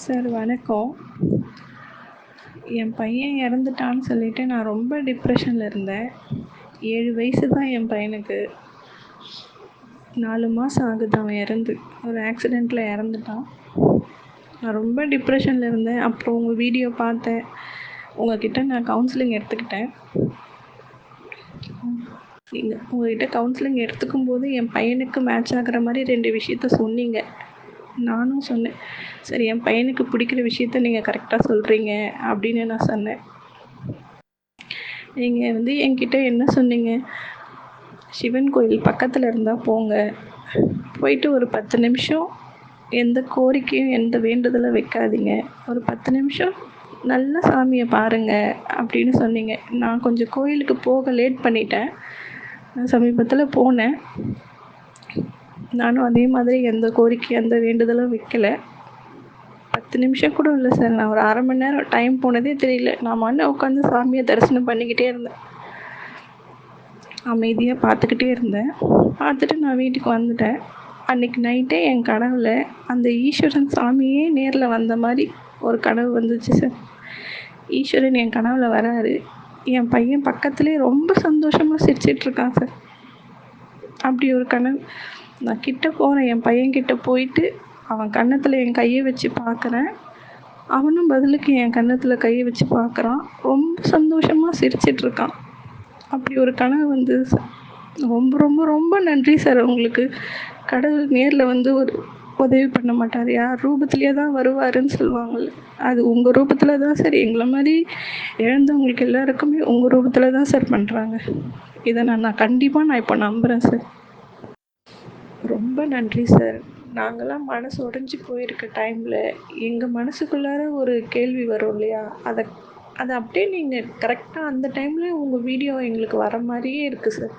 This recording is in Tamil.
சார் வணக்கம். என் பையன் இறந்துட்டான்னு சொல்லிட்டு நான் ரொம்ப டிப்ரெஷனில் இருந்தேன். ஏழு வயசு தான் என் பையனுக்கு. நாலு மாதம் ஆகுது அவன் இறந்து. ஒரு ஆக்சிடெண்ட்டில் இறந்துட்டான். நான் ரொம்ப டிப்ரெஷனில் இருந்தேன். அப்புறம் உங்கள் வீடியோ பார்த்தேன். உங்கள்கிட்ட நான் கவுன்சிலிங் எடுத்துக்கிட்டேன். நீங்கள் உங்கள்கிட்ட கவுன்சிலிங் எடுத்துக்கும் போது என் பையனுக்கு மேட்ச் ஆகிற மாதிரி ரெண்டு விஷயத்த சொன்னீங்க. நானும் சொன்னேன் சரி என் பையனுக்கு பிடிக்கிற விஷயத்த நீங்கள் கரெக்டாக சொல்கிறீங்க அப்படின்னு நான் சொன்னேன். நீங்கள் வந்து என்கிட்ட என்ன சொன்னீங்க? சிவன் கோயில் பக்கத்தில் இருந்தால் போங்க. போயிட்டு ஒரு பத்து நிமிஷம் எந்த கோரிக்கையும் எந்த வேண்டுதலும் வைக்காதீங்க. ஒரு பத்து நிமிஷம் நல்ல சாமியை பாருங்க அப்படின்னு சொன்னீங்க. நான் கொஞ்சம் கோயிலுக்கு போக லேட் பண்ணிட்டேன். நான் சமீபத்தில் போனேன். நானும் அதே மாதிரி எந்த கோரிக்கை எந்த வேண்டுதலும் வைக்கலை. பத்து நிமிஷம் கூட இல்லை சார். நான் ஒரு அரை மணி நேரம் டைம் போனதே தெரியல. நான் மண்ணை உட்காந்து சாமியை தரிசனம் பண்ணிக்கிட்டே இருந்தேன். அமைதியாக பார்த்துக்கிட்டே இருந்தேன். பார்த்துட்டு நான் வீட்டுக்கு வந்துட்டேன். அன்றைக்கி நைட்டே என் கனவில் அந்த ஈஸ்வரன் சாமியே நேரில் வந்த மாதிரி ஒரு கனவு வந்துச்சு சார். ஈஸ்வரன் என் கனவில் வராரு. என் பையன் பக்கத்துலேயே ரொம்ப சந்தோஷமாக சிரிச்சிட்ருக்கான் சார். அப்படி ஒரு கனவு. நான் கிட்ட போகிறேன் என் பையன்கிட்ட போயிட்டு அவன் கன்னத்தில் என் கையை வச்சு பார்க்குறேன். அவனும் பதிலுக்கு என் கன்னத்தில் கையை வச்சு பார்க்குறான். ரொம்ப சந்தோஷமாக சிரிச்சிட்ருக்கான் அப்படி ஒரு கனவு வந்து சார். ரொம்ப ரொம்ப ரொம்ப நன்றி சார். உங்களுக்கு கடவுள் நேரில் வந்து ஒரு உதவி பண்ண மாட்டார். யார் ரூபத்துலேயே தான் வருவாருன்னு சொல்லுவாங்கள்ல அது உங்கள் ரூபத்தில் தான் சார். எங்களை மாதிரி இழந்தவங்களுக்கு எல்லாருக்குமே உங்கள் ரூபத்தில் தான் சார் பண்ணுறாங்க இதை நான் நான் கண்டிப்பாக நான் இப்போ நம்புகிறேன் சார் ரொம்ப நன்றி சார் நாங்களாம் மனசு உடஞ்சி போயிருக்க டைமில் எங்கள் மனசுக்குள்ளார ஒரு கேள்வி வரும் இல்லையா? அதை அதை அப்படியே நீங்கள் கரெக்டாக அந்த டைமில் உங்கள் வீடியோ எங்களுக்கு வர மாதிரியே இருக்குது சார்